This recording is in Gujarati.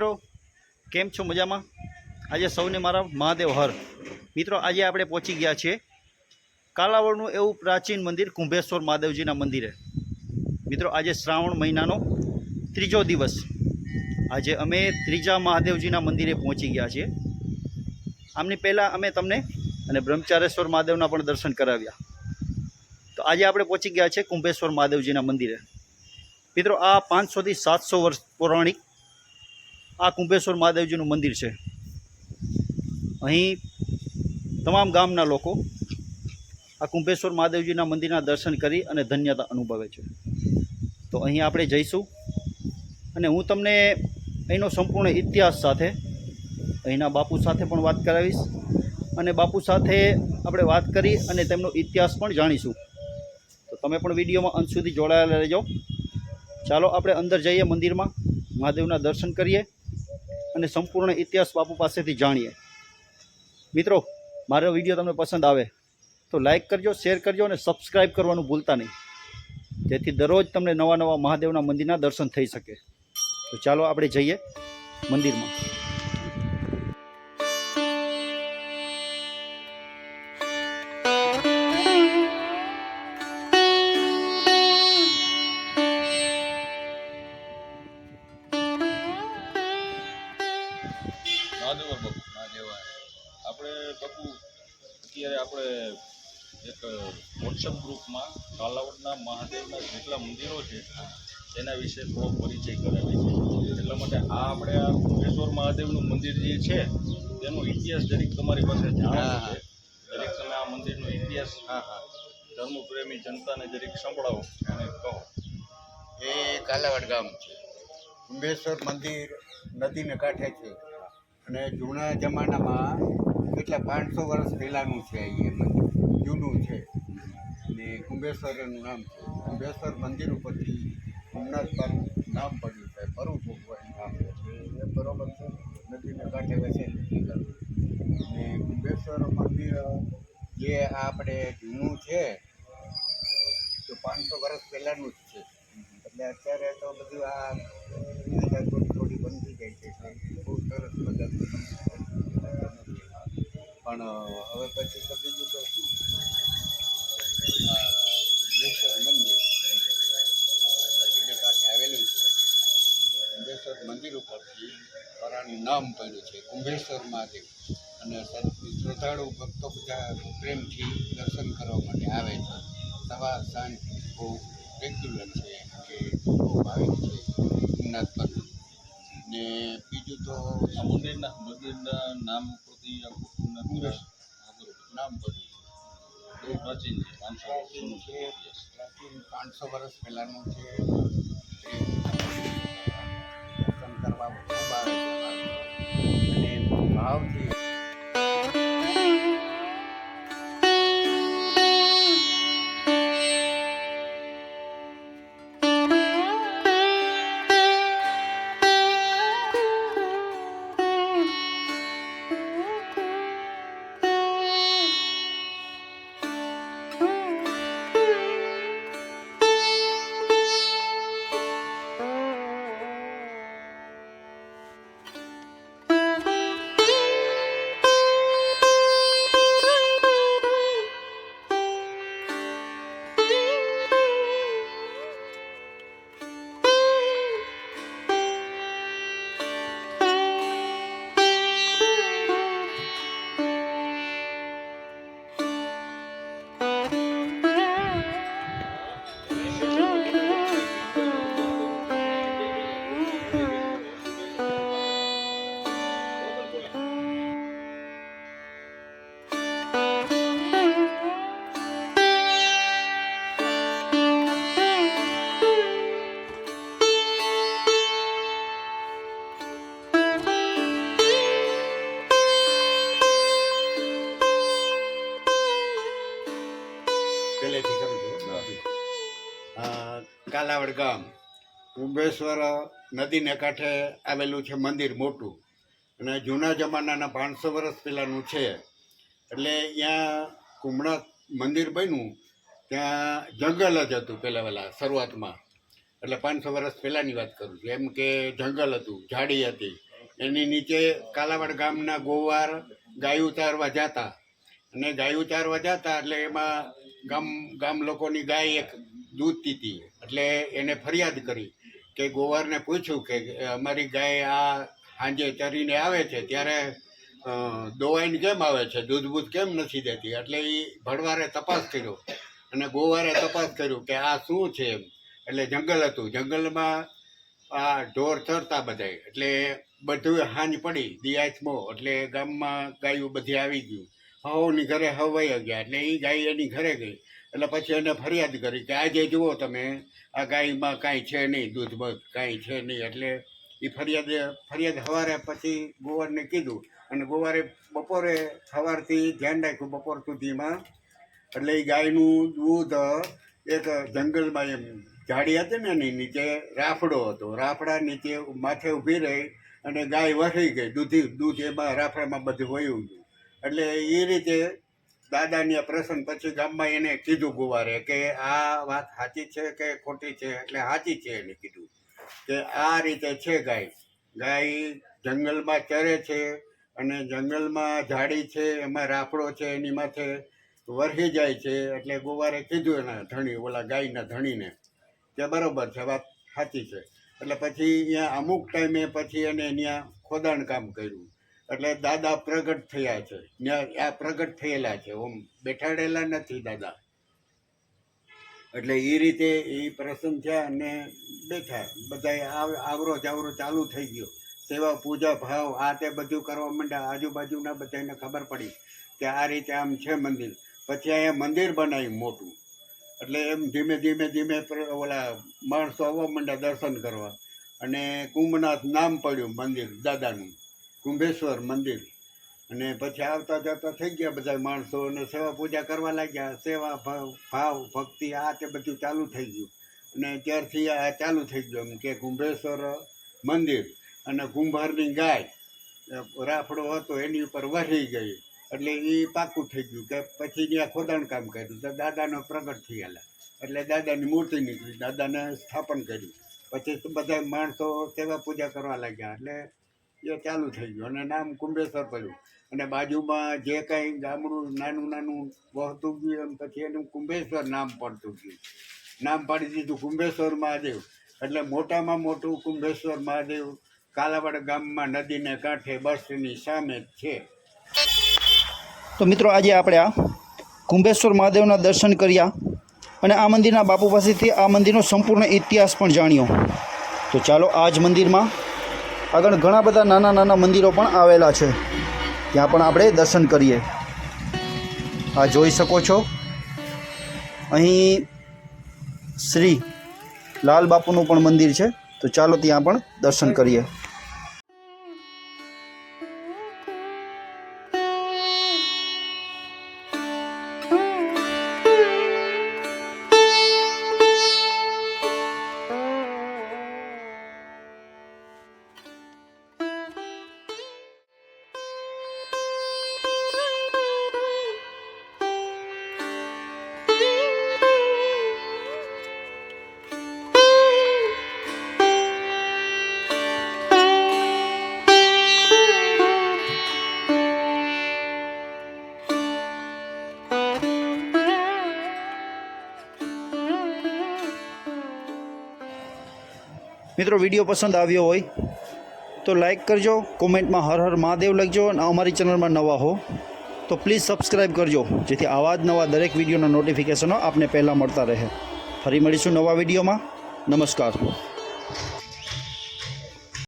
મિત્રો, કેમ છો મજામાં? આજે સૌને મારા મહાદેવ હર. મિત્રો, આજે આપણે પહોંચી ગયા છીએ કાલાવડનું એવું પ્રાચીન મંદિર કુંભેશ્વર મહાદેવજીના મંદિરે. મિત્રો, આજે શ્રાવણ મહિનાનો ત્રીજો દિવસ. આજે અમે ત્રીજા મહાદેવજીના મંદિરે પહોંચી ગયા છીએ. આમની પહેલાં અમે તમને અને બ્રહ્મચારેશ્વર મહાદેવના પણ દર્શન કરાવ્યા. તો આજે આપણે પહોંચી ગયા છે કુંભેશ્વર મહાદેવજીના મંદિરે. મિત્રો, આ પાંચસોથી સાતસો વર્ષ પૌરાણિક આ કુંભેશ્વર મહાદેવજીનું મંદિર છે. અહીં તમામ ગામના લોકો આ કુંભેશ્વર મહાદેવજીના મંદિરના દર્શન કરી અને ધન્યતા અનુભવે છે. તો અહીં આપણે જઈશું અને હું તમને અહીંનો સંપૂર્ણ ઇતિહાસ સાથે, અહીંના બાપુ સાથે પણ વાત કરાવીશ અને બાપુ સાથે આપણે વાત કરી અને તેમનો ઇતિહાસ પણ જાણીશું. તો તમે પણ વિડીયોમાં અંત સુધી જોડાયેલા રહેજો. ચાલો આપણે અંદર જઈએ મંદિરમાં, મહાદેવના દર્શન કરીએ. અને સંપૂર્ણ ઇતિહાસ બાપુ પાસેથી જાણીએ. મિત્રો, મારો વીડિયો તમને પસંદ આવે તો લાઈક કરજો, શેર કરજો અને સબસ્ક્રાઈબ કરવાનું ભૂલતા નહીં. જેથી દરરોજ તમને નવા નવા મહાદેવના મંદિરના દર્શન થઈ શકે. તો ચાલો આપણે જઈએ મંદિરમાં. વોટ્સઅપ કાલાવડના મહાદેવના જેટલા મંદિરો છે તેના વિશે થોડો પરિચય કરાવે છે. એટલા માટે આ આપણે આ કુંભેશ્વર મહાદેવનું મંદિર જે છે તેનો ઇતિહાસ જરીક તમારી પાસે જાણવાનો છે જરીક તમે આ મંદિરનો ઇતિહાસ ધર્મપ્રેમી જનતાને જરીક સંભળાવો અને કહો. એ કાલાવાડ ગામ છે. કુંભેશ્વર મંદિર નદીને કાંઠે છે. અને જૂના જમાનામાં કેટલા પાંચસો વર્ષ પહેલાંનું છે એ મંદિર. જૂનું છે. અને કુંભેશ્વર એનું નામ છે. કુંભેશ્વર મંદિર ઉપરથી સોમનાથ પર નામ પડ્યું છે. પરુ ભગવાન નામ છે. એ બરોબર છે. નદીને કાંઠે વસેલું અને કુંભેશ્વર મંદિર જે આપણે જૂનું છે, તો પાંચસો વર્ષ પહેલાંનું જ છે. એટલે અત્યારે તો બધું આ થોડી થોડી બનતી ગઈ છે. બહુ સરસ મજા પણ હવે પછી તો બીજું તો શું આ કુંભેશ્વર મંદિર અ, નદીને કાંઠે આવેલું છે કુંભેશ્વર મંદિર ઉપરથી નામ પડ્યું છે કુંભેશ્વર મહાદેવ અને શ્રદ્ધાળુ ભક્તો બધા પ્રેમથી દર્શન કરવા માટે આવે છે. સવાર સાંજ બહુ રેગ્યુલર છે કે બહુ ભાવિક છે સોમનાથ પર. ને બીજું તો મંદિરના મંદિરના નામ પ્રતિ નામ પડ્યું બહુ પ્રાચીન છે પાંચસો છે પ્રાચીન પાંચસો વર્ષ પહેલાંનું છે. દર્શન કરવા ખૂબ આવે છે. ભાવથી પહેલેથી આ કાલાવડ ગામ. કુંભેશ્વર નદીને કાંઠે આવેલું છે મંદિર મોટું. અને જૂના જમાનાના પાંચસો વર્ષ પહેલાંનું છે. એટલે ત્યાં કુંભનાથ મંદિર બન્યું ત્યાં જંગલ જ હતું પહેલાં પહેલાં શરૂઆતમાં. એટલે પાંચસો વર્ષ પહેલાંની વાત કરું છું. એમ કે જંગલ હતું ઝાડી હતી. એની નીચે કાલાવાડ ગામના ગોવાર ગાયું ચારવા જતા. અને ગાયું ચારવા જતા એટલે એમાં ગામ ગામ લોકોની ગાય એક દૂધ પીતી. એટલે એને ફરિયાદ કરી કે ગોવારને પૂછ્યું કે અમારી ગાય આ સાંજે ચરીને આવે છે, ત્યારે દોવાઈને કેમ આવે છે? દૂધ બૂધ કેમ નથી દેતી? એટલે એ ભડવારે તપાસ કર્યો. અને ગોવારે તપાસ કર્યું કે આ શું છે એમ. એટલે જંગલ હતું. જંગલમાં આ ઢોર ચરતા બધાય. એટલે બધું હાંજ પડી દિયાચમો એટલે ગામમાં ગાયું બધી આવી ગયું. હવની ઘરે હવાઈ ગયા એટલે એ ગાય એની ઘરે ગઈ. એટલે પછી એને ફરિયાદ કરી કે આજે જુઓ તમે, આ ગાયમાં કાંઈ છે નહીં, દૂધ બધ કાંઈ છે નહીં. એટલે એ ફરિયાદ ફરિયાદ સવારે પછી ગોવારને કીધું અને ગોવારે બપોરે સવારથી ધ્યાન રાખ્યું બપોર સુધીમાં. એટલે એ ગાયનું દૂધ એક જંગલમાં એમ ઝાડી હતી ને એની નીચે રાફડો હતો. રાફડા નીચે માથે ઊભી રહી અને ગાય વસી ગઈ. દૂધી, દૂધ એમાં રાફડામાં બધું વયું ગયું. એટલે એ રીતે દાદાની પ્રસંગ પછી ગામમાં એને કીધું ગુવારે કે આ વાત સાચી છે કે ખોટી છે? એટલે સાચી છે એને કીધું કે આ રીતે છે ગાય. ગાય જંગલમાં ચરે છે અને જંગલમાં ઝાડી છે, એમાં રાફડો છે, એની માથે વરસી જાય છે. એટલે ગુવારે કીધું એના ધણી, ઓલા ગાયના ધણીને કે બરાબર છે, વાત સાચી છે. એટલે પછી અહીંયા અમુક ટાઈમે પછી એને ત્યાં ખોદાણ કામ કર્યું. એટલે દાદા પ્રગટ થયા છે. આ પ્રગટ થયેલા છે. ઓમ બેઠાડેલા નથી દાદા. એટલે એ રીતે એ પ્રસન્ન થયા અને બેઠા. બધાય આવરો જાવરો ચાલુ થઈ ગયો. સેવા, પૂજા, ભાવ, આ તે બધું કરવા માંડ્યા. આજુબાજુના બધાને ખબર પડી કે આ રીતે આમ છે મંદિર. પછી અહીંયા મંદિર બનાવ્યું મોટું. એટલે એમ ધીમે ધીમે ધીમે ઓલા માણસો આવવા માંડ્યા દર્શન કરવા. અને કુંભનાથ નામ પડ્યું મંદિર દાદાનું. કુંભેશ્વર મંદિર. અને પછી આવતા જતા થઈ ગયા બધા માણસો અને સેવા પૂજા કરવા લાગ્યા. સેવા, ભાવ ભાવ, ભક્તિ, આ તે બધું ચાલુ થઈ ગયું. અને ત્યારથી આ ચાલુ થઈ ગયું એમ કે કુંભેશ્વર મંદિર અને કુંભારની ગાય રાફડો હતો એની ઉપર વહી ગઈ. એટલે એ પાકું થઈ ગયું કે પછી ત્યાં ખોદાણ કામ કર્યું. તો દાદાનો પ્રગટ થયેલા. એટલે દાદાની મૂર્તિ નીકળી. દાદાને સ્થાપન કર્યું. પછી બધા માણસો સેવા પૂજા કરવા લાગ્યા. એટલે એ ચાલુ થઈ ગયું. અને નામ કુંભેશ્વર પડ્યું. અને બાજુમાં જે કાંઈ ગામડું નાનું નાનું વહતું ગયું એમ, પછી એનું કુંભેશ્વર નામ પડતું ગયું. નામ પાડી દીધું કુંભેશ્વર મહાદેવ. એટલે મોટામાં મોટું કુંભેશ્વર મહાદેવ કાલાવાડ ગામમાં નદીને કાંઠે, બસની સામે છે. તો મિત્રો, આજે આપણે આ કુંભેશ્વર મહાદેવના દર્શન કર્યા અને આ મંદિરના બાપુ પાસેથી આ મંદિરનો સંપૂર્ણ ઇતિહાસ પણ જાણ્યો. તો ચાલો આ જ મંદિરમાં આગળ ઘણા બધા નાના નાના મંદિરો પણ આવેલા છે. ત્યાં પણ આપણે દર્શન કરીએ. આ જોઈ શકો છો. અહીં શ્રી લાલ બાપુનું પણ મંદિર છે. તો ચાલો ત્યાં પણ દર્શન કરીએ. મિત્રો, વીડિયો પસંદ આવ્યો હોય તો લાઈક કરજો, કોમેન્ટમાં હર હર મહાદેવ લખજો અને અમારી ચેનલમાં નવા હો તો પ્લીઝ સબસ્ક્રાઈબ કરજો, જેથી આવા જ નવા દરેક વિડીયોના નોટિફિકેશનો આપને પહેલાં મળતા રહે. ફરી મળીશું નવા વિડીયોમાં. નમસ્કાર.